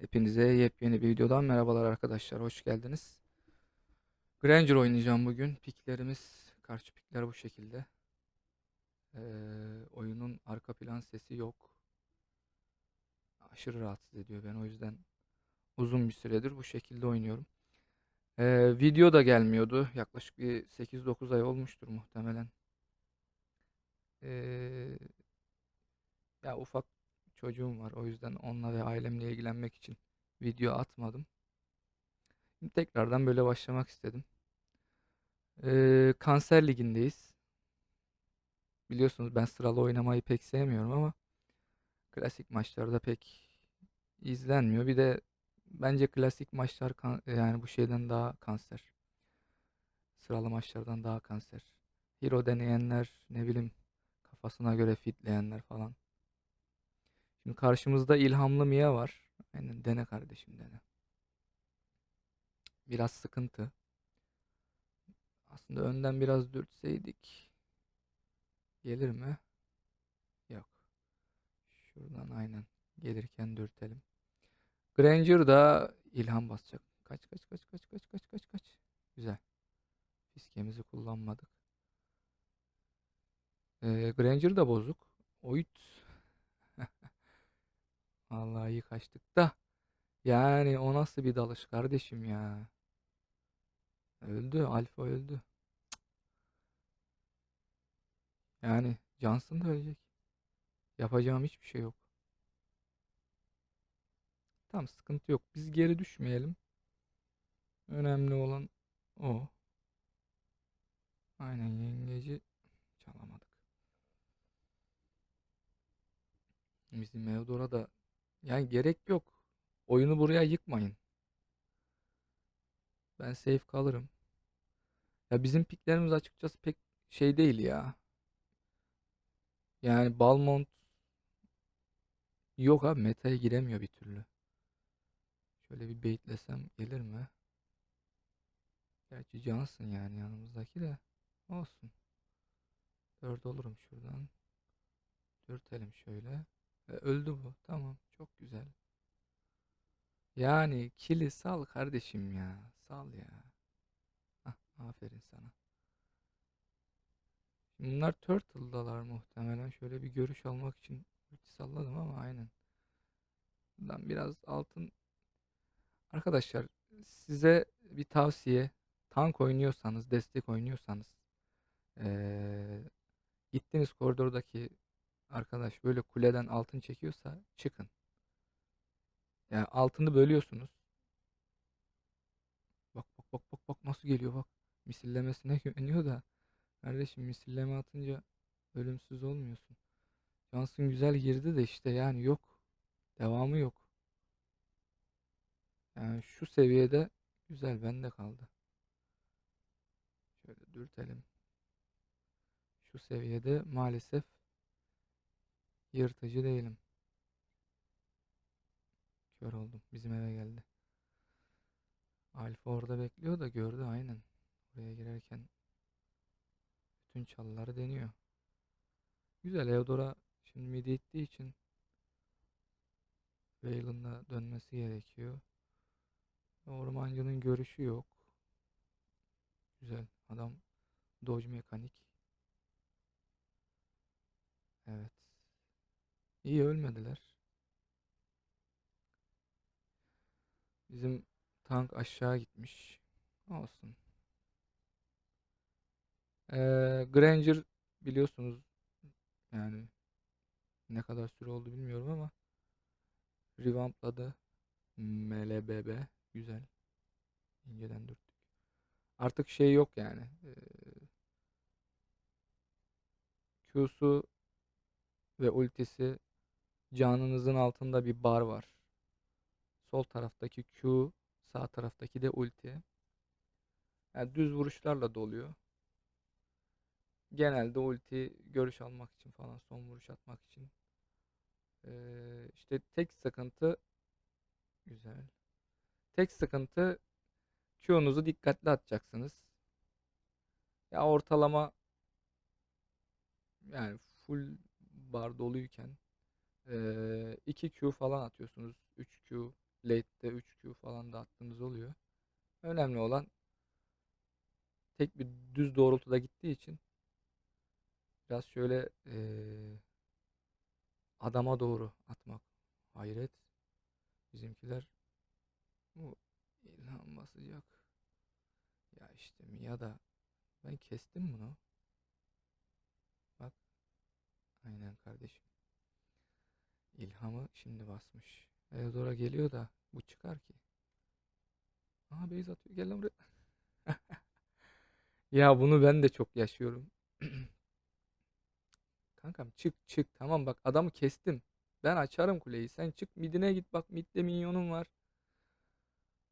Hepinize yepyeni bir videodan merhabalar arkadaşlar. Hoş geldiniz. Granger oynayacağım bugün. Piklerimiz, karşı pikler bu şekilde. Ee, oyunun arka plan sesi yok. Aşırı rahatsız ediyor beni. O yüzden uzun bir süredir bu şekilde oynuyorum. Ee, video da gelmiyordu. Yaklaşık bir 8-9 ay olmuştur muhtemelen. Ee, ya ufak çocuğum var. O yüzden onunla ve ailemle ilgilenmek için video atmadım. Şimdi tekrardan böyle başlamak istedim. Ee, Kanser Ligi'ndeyiz. Biliyorsunuz ben sıralı oynamayı pek sevmiyorum ama klasik maçlarda pek izlenmiyor. Bir de bence klasik maçlar kan- yani bu şeyden daha kanser. Sıralı maçlardan daha kanser. Hero deneyenler, ne bileyim kafasına göre fitleyenler falan. Şimdi karşımızda İlhamlı Mia var. Aynen dene kardeşim dene. Biraz sıkıntı. Aslında önden biraz dürtseydik gelir mi? Yok. Şuradan aynen gelirken dürtelim. Granger da ilham basacak. Kaç kaç kaç kaç kaç kaç kaç kaç. Güzel. Fiskemizi kullanmadık. Ee, Granger da bozuk. Oyut. Vallahi iyi kaçtık da. Yani o nasıl bir dalış kardeşim ya. Öldü. Alfa öldü. Yani Johnson da ölecek. Yapacağım hiçbir şey yok. Tamam sıkıntı yok. Biz geri düşmeyelim. Önemli olan o. Aynen yengeci çalamadık. Bizim Eudora da yani gerek yok. Oyunu buraya yıkmayın. Ben safe kalırım. Ya bizim piklerimiz açıkçası pek şey değil ya. Yani Balmont yok abi meta'ya giremiyor bir türlü. Şöyle bir baitlesem gelir mi? Gerçi cansın yani yanımızdaki de. Olsun. Dört olurum şuradan. Dürtelim şöyle. E, öldü bu. Tamam. Çok güzel. Yani kili sal kardeşim ya. Sal ya. Hah, aferin sana. Şimdi bunlar Turtle'dalar muhtemelen. Şöyle bir görüş almak için ulti salladım ama aynen. Buradan biraz altın. Arkadaşlar size bir tavsiye. Tank oynuyorsanız, destek oynuyorsanız eee gittiğiniz koridordaki arkadaş böyle kuleden altın çekiyorsa çıkın. Yani altını bölüyorsunuz. Bak bak bak bak bak nasıl geliyor bak. Misillemesine güveniyor da. Kardeşim misilleme atınca ölümsüz olmuyorsun. Johnson güzel girdi de işte yani yok. Devamı yok. Yani şu seviyede güzel bende kaldı. Şöyle dürtelim. Şu seviyede maalesef yırtıcı değilim. Kör oldum. Bizim eve geldi. Alfa orada bekliyor da gördü aynen. Buraya girerken bütün çalıları deniyor. Güzel Eudora şimdi midi ittiği için Vayland'a dönmesi gerekiyor. Ormancının görüşü yok. Güzel. Adam dodge mekanik. Evet. İyi ölmediler. Bizim tank aşağı gitmiş. Olsun. Ee, Granger biliyorsunuz yani ne kadar süre oldu bilmiyorum ama revampladı. MLBB güzel. İnceden dürttük. Artık şey yok yani. Ee, Q'su ve ultisi canınızın altında bir bar var. Sol taraftaki Q, sağ taraftaki de ulti. Yani düz vuruşlarla doluyor. Genelde ulti görüş almak için falan son vuruş atmak için. Ee, işte tek sıkıntı güzel. Tek sıkıntı Q'nuzu dikkatli atacaksınız. Ya ortalama yani full bar doluyken eee 2 Q falan atıyorsunuz. 3 Q late'de 3Q falan da attığımız oluyor. Önemli olan tek bir düz doğrultuda gittiği için biraz şöyle eee, adama doğru atmak. Hayret. Bizimkiler bu ilham basacak. Ya işte Mia da ben kestim bunu. Bak aynen kardeşim. İlhamı şimdi basmış. Eudora geliyor da bu çıkar ki. Aha base atıyor. Gel lan buraya. Ya bunu ben de çok yaşıyorum. Kankam çık çık. Tamam bak adamı kestim. Ben açarım kuleyi. Sen çık midine git bak midde minyonun var.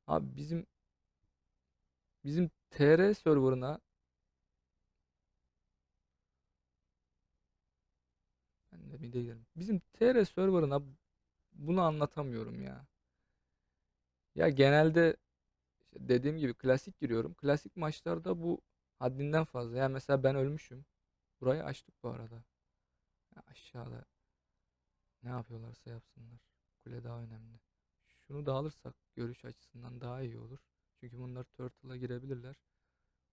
Abi bizim bizim TR serverına ben de mid'e giderim. Bizim TR serverına bunu anlatamıyorum ya. Ya genelde işte dediğim gibi klasik giriyorum. Klasik maçlarda bu haddinden fazla. Yani mesela ben ölmüşüm. Burayı açtık bu arada. Ya aşağıda ne yapıyorlarsa yapsınlar. Kule daha önemli. Şunu da alırsak görüş açısından daha iyi olur. Çünkü bunlar Turtle'a girebilirler.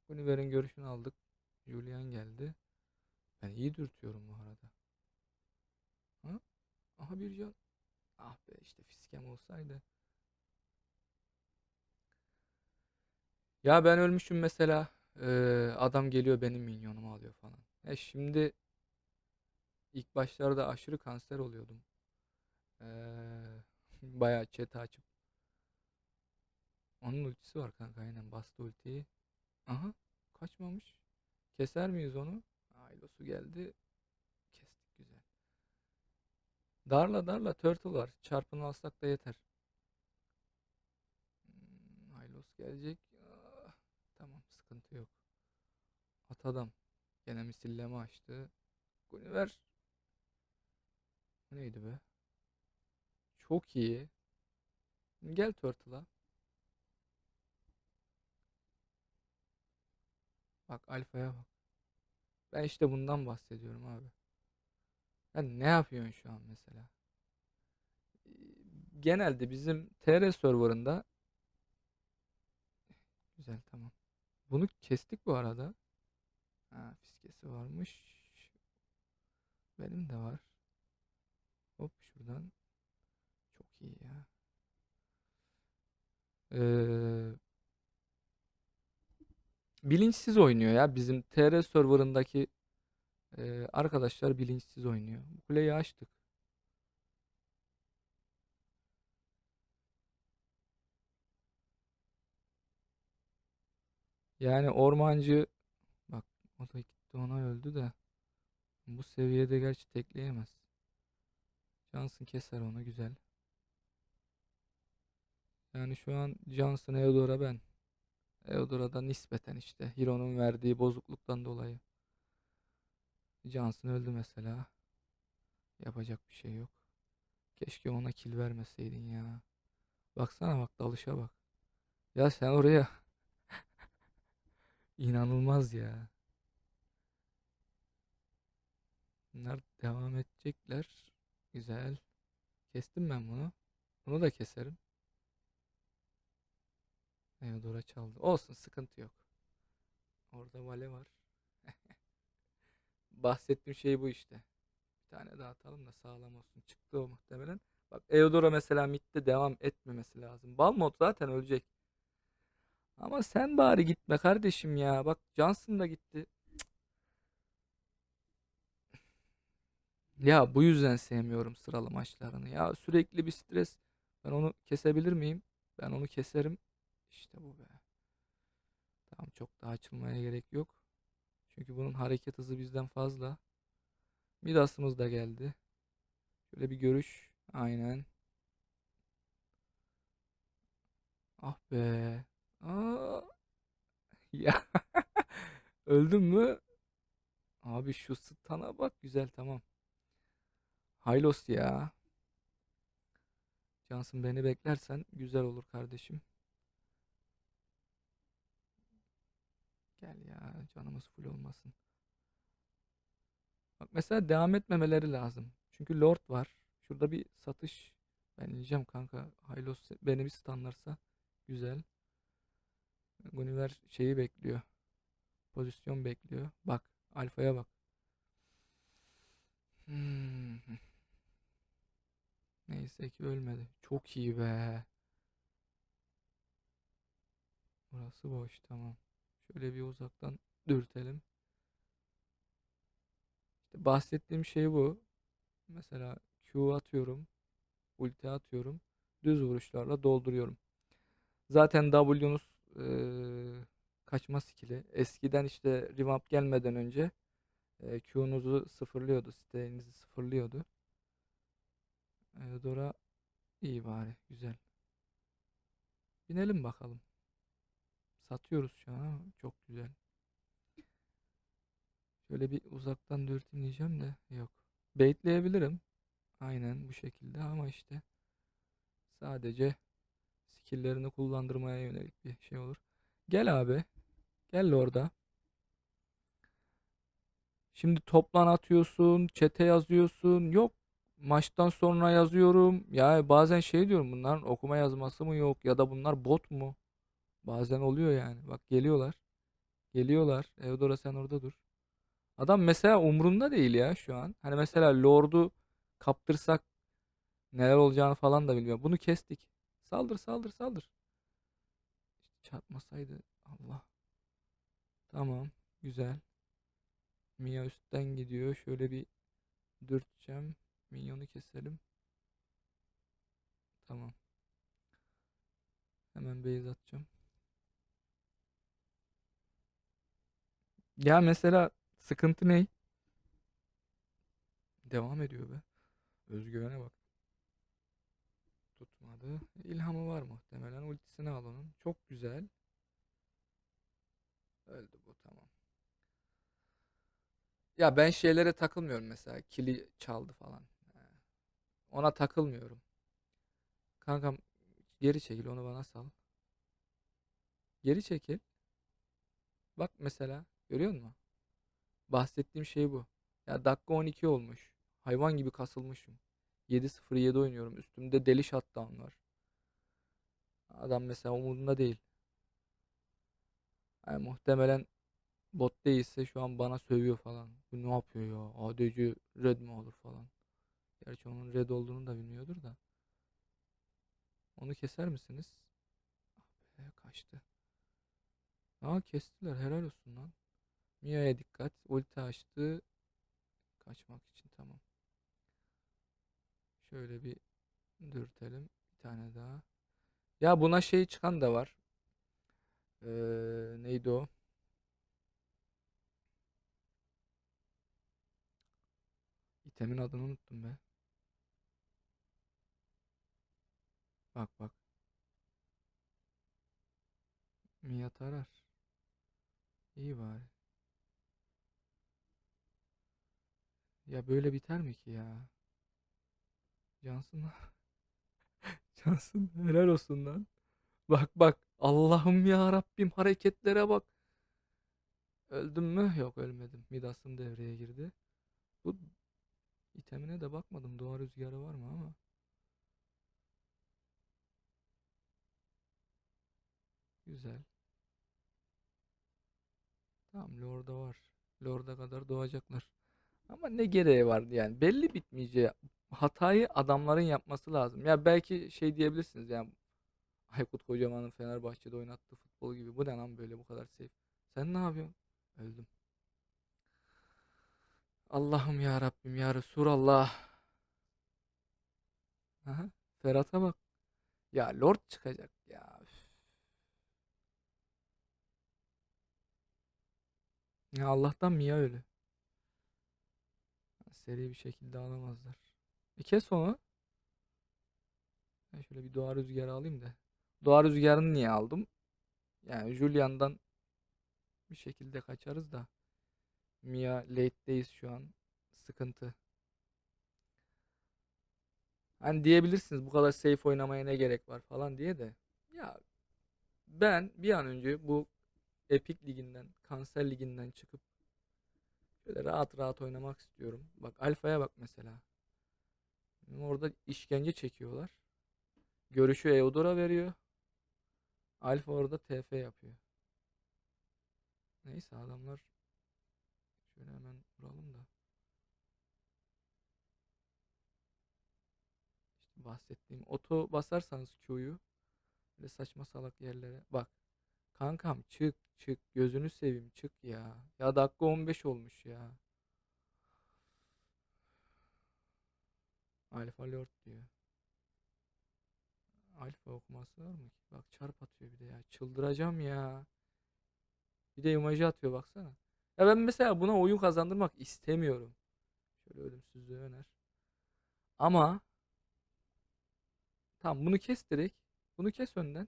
Univer'in görüşünü aldık. Julian geldi. Ben iyi dürtüyorum bu arada. Ha? Aha bir can. Ah be işte fiskem olsaydı. Ya ben ölmüşüm mesela. Ee, adam geliyor benim minyonumu alıyor falan. E şimdi ilk başlarda aşırı kanser oluyordum. Ee, bayağı chat açıp. Onun ultisi var kanka aynen bastı ultiyi. Aha kaçmamış. Keser miyiz onu? Aylos'u geldi. Kestik güzel. Darla darla turtle var. Çarpını alsak da yeter. Hmm, Aylos gelecek. Ah, tamam sıkıntı yok. At adam. Gene misilleme açtı. Gulliver. Bu neydi be? Çok iyi. Gel Turtle'a. Bak Alfa'ya bak. Ben işte bundan bahsediyorum abi. Sen ne yapıyorsun şu an mesela? Genelde bizim TR serverında güzel tamam. Bunu kestik bu arada. Ha, fiskesi varmış. Benim de var. Hop şuradan. Çok iyi ya. Ee, bilinçsiz oynuyor ya. Bizim TR serverındaki e, arkadaşlar bilinçsiz oynuyor. Bu kuleyi açtık. Yani ormancı bak o da gitti ona öldü de bu seviyede gerçi tekleyemez. Johnson keser onu güzel. Yani şu an Johnson Eudora ben. Eudora'da nispeten işte Hiro'nun verdiği bozukluktan dolayı. Johnson öldü mesela. Yapacak bir şey yok. Keşke ona kill vermeseydin ya. Baksana bak dalışa bak. Ya sen oraya inanılmaz ya. Bunlar devam edecekler. Güzel. Kestim ben bunu. Bunu da keserim. Eudora çaldı. Olsun sıkıntı yok. Orada vale var. Bahsettiğim şey bu işte. Bir tane daha atalım da sağlam olsun. Çıktı o muhtemelen. Bak Eudora mesela midde devam etmemesi lazım. Balmont zaten ölecek. Ama sen bari gitme kardeşim ya. Bak Johnson da gitti. Ya bu yüzden sevmiyorum sıralı maçlarını. Ya sürekli bir stres. Ben onu kesebilir miyim? Ben onu keserim. İşte bu be. Tamam çok daha açılmaya gerek yok. Çünkü bunun hareket hızı bizden fazla. Midas'ımız da geldi. Şöyle bir görüş. Aynen. Ah be. Aa. Ya. Öldüm mü? Abi şu stana bak. Güzel tamam. Haylos ya. Cansın beni beklersen güzel olur kardeşim. Gel ya canımız full olmasın. Bak mesela devam etmemeleri lazım. Çünkü Lord var. Şurada bir satış Ben ineceğim kanka. Hylos beni bir stunlarsa güzel. Guniver şeyi bekliyor. Pozisyon bekliyor. Bak. Alfa'ya bak. Hmm. Neyse ki ölmedi. Çok iyi be. Burası boş. Tamam. Şöyle bir uzaktan dürtelim. İşte bahsettiğim şey bu. Mesela Q atıyorum. Ulti atıyorum. Düz vuruşlarla dolduruyorum. Zaten W'nuz eee, kaçma skill'i. Eskiden işte revamp gelmeden önce eee, Q'nuzu sıfırlıyordu. Stack'inizi sıfırlıyordu. Eudora iyi bari. Güzel. Binelim bakalım. Satıyoruz şu an çok güzel. Şöyle bir uzaktan dürteyim diyeceğim de yok. Baitleyebilirim. Aynen bu şekilde ama işte sadece skill'lerini kullandırmaya yönelik bir şey olur. Gel abi. Gel orada. Şimdi toplan atıyorsun, çete yazıyorsun. Yok. Maçtan sonra yazıyorum. Ya bazen şey diyorum bunların okuma yazması mı yok ya da bunlar bot mu? Bazen oluyor yani. Bak geliyorlar. Geliyorlar. Eudora sen orada dur. Adam mesela umrunda değil ya şu an. Hani mesela Lord'u kaptırsak neler olacağını falan da bilmiyor. Bunu kestik. Saldır saldır saldır. Çarpmasaydı Allah. Tamam. Güzel. Mia üstten gidiyor. Şöyle bir dürteceğim. Minyonu keselim. Tamam. Hemen base atacağım. Ya mesela sıkıntı ne? Devam ediyor be. Özgüvene bak. Tutmadı. İlhamı var muhtemelen. Ultisini al onun. Çok güzel. Öldü bu tamam. Ya ben şeylere takılmıyorum mesela. Kili çaldı falan. Ona takılmıyorum. Kankam geri çekil onu bana sal. Geri çekil. Bak mesela görüyor musun? Bahsettiğim şey bu. Ya dakika 12 olmuş. Hayvan gibi kasılmışım. 7-0-7 oynuyorum. Üstümde deli shutdown var. Adam mesela umurunda değil. Yani muhtemelen bot değilse şu an bana sövüyor falan. Bu ne yapıyor ya? ADC red mi olur falan. Gerçi onun red olduğunu da bilmiyordur da. Onu keser misiniz? Ah be, kaçtı. Aa kestiler. Helal olsun lan. Mia'ya dikkat. Ulti açtı. Kaçmak için tamam. Şöyle bir dürtelim. Bir tane daha. Ya buna şey çıkan da var. Ee, neydi o? İtemin adını unuttum be. Bak bak. Mia tarar. İyi bari. Ya böyle biter mi ki ya? Cansın lan. Cansın helal olsun lan. Bak bak. Allah'ım ya Rabbim hareketlere bak. Öldüm mü? Yok ölmedim. Midas'ın devreye girdi. Bu itemine de bakmadım. Doğa rüzgarı var mı ama. Güzel. Tamam Lord'a var. Lord'a kadar doğacaklar. Ama ne gereği vardı yani. Belli bitmeyeceği hatayı adamların yapması lazım. Ya belki şey diyebilirsiniz yani Aykut Kocaman'ın Fenerbahçe'de oynattığı futbol gibi. Bu ne lan böyle bu kadar safe. Sen ne yapıyorsun? Öldüm. Allah'ım ya Rabbim ya Resulallah. Aha, Ferhat'a bak. Ya Lord çıkacak ya. Üf. Ya Allah'tan Mia ölü. Seri bir şekilde alamazlar. Bir kes onu. Ben şöyle bir doğa rüzgarı alayım da. Doğa rüzgarını niye aldım? Yani Julian'dan bir şekilde kaçarız da. Mia late'deyiz şu an. Sıkıntı. Hani diyebilirsiniz bu kadar safe oynamaya ne gerek var falan diye de. Ya ben bir an önce bu Epic liginden, Kanser liginden çıkıp şöyle rahat rahat oynamak istiyorum. Bak Alfa'ya bak mesela. Orada işkence çekiyorlar. Görüşü Eudora veriyor. Alfa orada TF yapıyor. Neyse adamlar şöyle hemen vuralım da. İşte bahsettiğim oto basarsanız Q'yu böyle saçma salak yerlere bak. Kankam çık çık gözünü seveyim çık ya. Ya dakika 15 olmuş ya. Alfa Lord diyor. Alfa okuması var mı ki? Bak çarp atıyor bir de ya. Çıldıracağım ya. Bir de emoji atıyor baksana. Ya ben mesela buna oyun kazandırmak istemiyorum. Şöyle ölümsüzlüğü öner. Ama tamam bunu kes direkt. Bunu kes önden.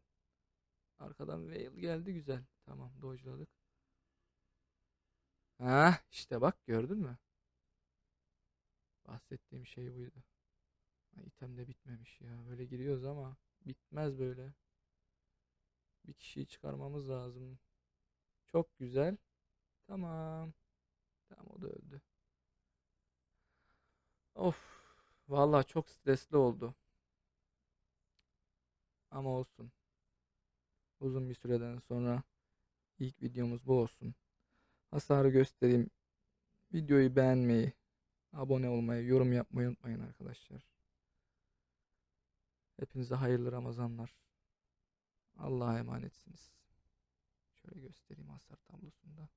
Arkadan Veil geldi güzel. Tamam dojladık. Ha işte bak gördün mü? Bahsettiğim şey buydu. Ha, item de bitmemiş ya. Böyle giriyoruz ama bitmez böyle. Bir kişiyi çıkarmamız lazım. Çok güzel. Tamam. Tamam o da öldü. Of. Vallahi çok stresli oldu. Ama olsun. Uzun bir süreden sonra ilk videomuz bu olsun. Hasarı göstereyim. Videoyu beğenmeyi, abone olmayı, yorum yapmayı unutmayın arkadaşlar. Hepinize hayırlı Ramazanlar. Allah'a emanetsiniz. Şöyle göstereyim hasar tablosunda.